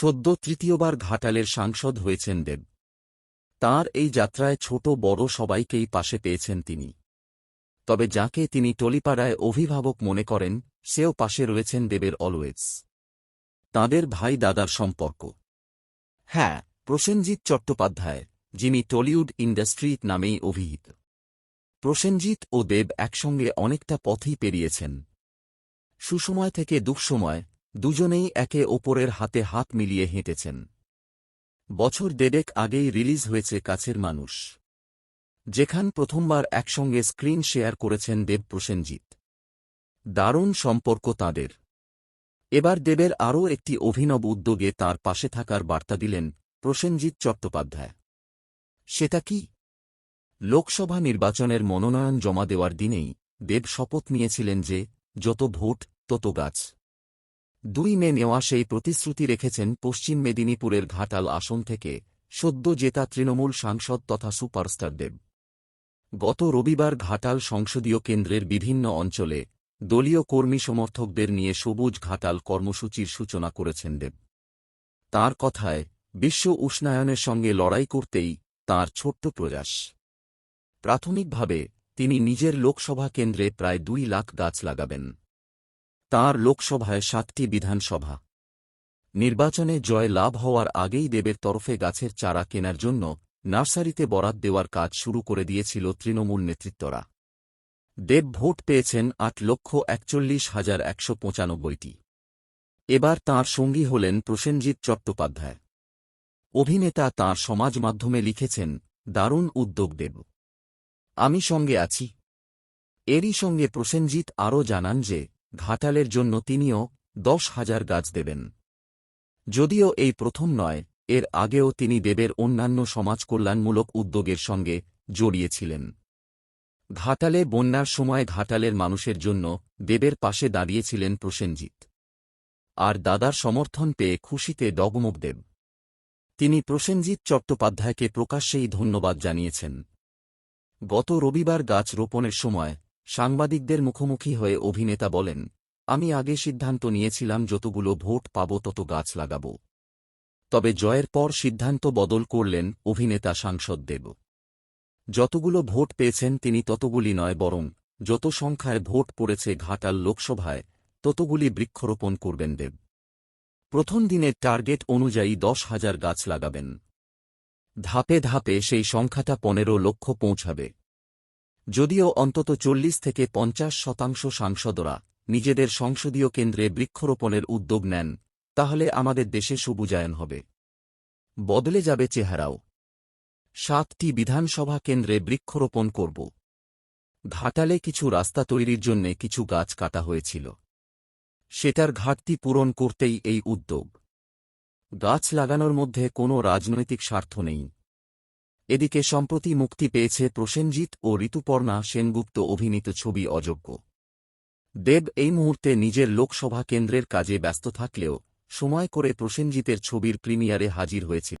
সদ্য তৃতীয়বার ঘাটালের সাংসদ হয়েছেন দেব। তার এই যাত্রায় ছোট বড় সবাইকেই পাশে পেয়েছেন তিনি। তবে যাকে তিনি টলিপাড়ায় অভিভাবক মনে করেন, সেও পাশে রয়েছেন দেবের অলওয়েজ। তাঁদের ভাই দাদার সম্পর্ক। হ্যাঁ প্রসেনজিৎ চট্টোপাধ্যায়, যিনি টলিউড ইন্ডাস্ট্রি নামেই অভিহিত। প্রসেনজিৎ ও দেব একসঙ্গে অনেকটা পথই পেরিয়েছেন। সুসময় থেকে দুঃসময় দুজনেই একে ওপরের হাতে হাত মিলিয়ে হেঁটেছেন। বছর দেড়েক আগেই রিলিজ হয়েছে কাছের মানুষ। যেখান প্রথমবার একসঙ্গে স্ক্রিন শেয়ার করেছেন দেব প্রসেনজিৎ। দারুণ সম্পর্ক তাঁদের। এবার দেবের আরও একটি অভিনব উদ্যোগে তার পাশে থাকার বার্তা দিলেন প্রসেনজিৎ চট্টোপাধ্যায়। সেটা কি? লোকসভা নির্বাচনের মনোনয়ন জমা দেওয়ার দিনেই দেব শপথ নিয়েছিলেন যে, যত ভোট, তত গাছ। দুই মে নেওয়া সেই প্রতিশ্রুতি রেখেছেন পশ্চিম মেদিনীপুরের ঘাটাল আসন থেকে সদ্য জেতা তৃণমূল সাংসদ তথা সুপারস্টার দেব। গত রবিবার ঘাটাল সংসদীয় কেন্দ্রের বিভিন্ন অঞ্চলে দলীয় কর্মী সমর্থকদের নিয়ে সবুজ ঘাটাল কর্মসূচির সূচনা করেছেন দেব। তার কথায়, বিশ্ব উষ্ণায়নের সঙ্গে লড়াই করতেই তার ছোট্ট প্রয়াস। প্রাথমিকভাবে তিনি নিজের লোকসভা কেন্দ্রে প্রায় দুই লাখ গাছ লাগাবেন। তাঁর লোকসভায় সাতটি বিধানসভা। নির্বাচনে জয় লাভ হওয়ার আগেই দেবের তরফে গাছের চারা কেনার জন্য নার্সারিতে বরাত দেওয়ার কাজ শুরু করে দিয়েছিল তৃণমূল নেতৃত্বরা। দেব ভোট পেয়েছেন আট লক্ষ একচল্লিশ হাজার একশো পঁচানব্বইটি। এবার তাঁর সঙ্গী হলেন প্রসেনজিৎ চট্টোপাধ্যায়। অভিনেতা তাঁর সমাজ মাধ্যমে লিখেছেন, দারুণ উদ্যোগ দেব। আমি সঙ্গে আছি। এরই সঙ্গে প্রসেনজিৎ আরও জানান যে ঘাটালের জন্য তিনিও দশ হাজার গাছ দেবেন। যদিও এই প্রথম নয়, এর আগেও তিনি দেবের অন্যান্য সমাজকল্যাণমূলক উদ্যোগের সঙ্গে জড়িয়েছিলেন। ঘাটালে বন্যার সময় ঘাটালের মানুষের জন্য দেবের পাশে দাঁড়িয়েছিলেন প্রসেনজিৎ। আর দাদার সমর্থন পেয়ে খুশিতে ডগমগ দেব। তিনি প্রসেনজিৎ চট্টোপাধ্যায়কে প্রকাশ্যেই ধন্যবাদ জানিয়েছেন। গত রবিবার গাছ রোপণের সময় সাংবাদিকদের মুখোমুখি হয়ে অভিনেতা বলেন, আমি আগে সিদ্ধান্ত নিয়েছিলাম যতগুলো ভোট পাব তত গাছ লাগাব। তবে জয়ের পর সিদ্ধান্ত বদল করলেন অভিনেতা সাংসদ দেব। যতগুলো ভোট পেয়েছেন তিনি ততগুলি নয় বরং যত সংখ্যায় ভোট পড়েছে ঘাটাল লোকসভায়, ততগুলি বৃক্ষরোপণ করবেন দেব। প্রথম দিনের টার্গেট অনুযায়ী দশ হাজার গাছ লাগাবেন। ধাপে ধাপে সেই সংখ্যাটা পনেরো লক্ষ পৌঁছাবে। যদিও অন্তত চল্লিশ থেকে পঞ্চাশ শতাংশ সাংসদরা নিজেদের সংসদীয় কেন্দ্রে বৃক্ষরোপণের উদ্যোগ নেন, তাহলে আমাদের দেশে সবুজায়ন হবে। বদলে যাবে চেহারাও। সাতটি বিধানসভা কেন্দ্রে বৃক্ষরোপণ করব। ঘাটালে কিছু রাস্তা তৈরির জন্যে কিছু গাছ কাটা হয়েছিল। সেটার ঘাটতি পূরণ করতেই এই উদ্যোগ। গাছ লাগানোর মধ্যে কোনো রাজনৈতিক স্বার্থ নেই। এদিকে সম্প্রতি মুক্তি পেয়েছে প্রসেনজিৎ ও ঋতুপর্ণা সেনগুপ্ত অভিনীত ছবি অযোগ্য। দেব এই মুহূর্তে নিজের লোকসভা কেন্দ্রের কাজে ব্যস্ত থাকলেও সময় করে প্রসেনজিতের ছবির প্রিমিয়ারে হাজির হয়েছিল